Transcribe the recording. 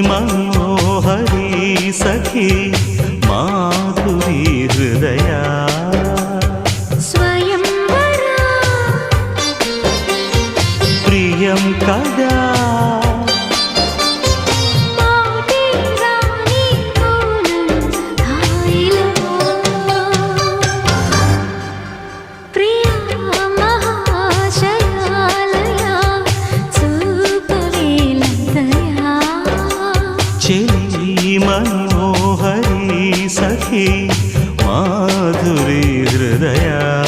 మనోహరి సఖీ మాధురి హృదయా స్వయం ప్రియం కదా చెలి మనోహరి సఖి మాధురి హృదయా.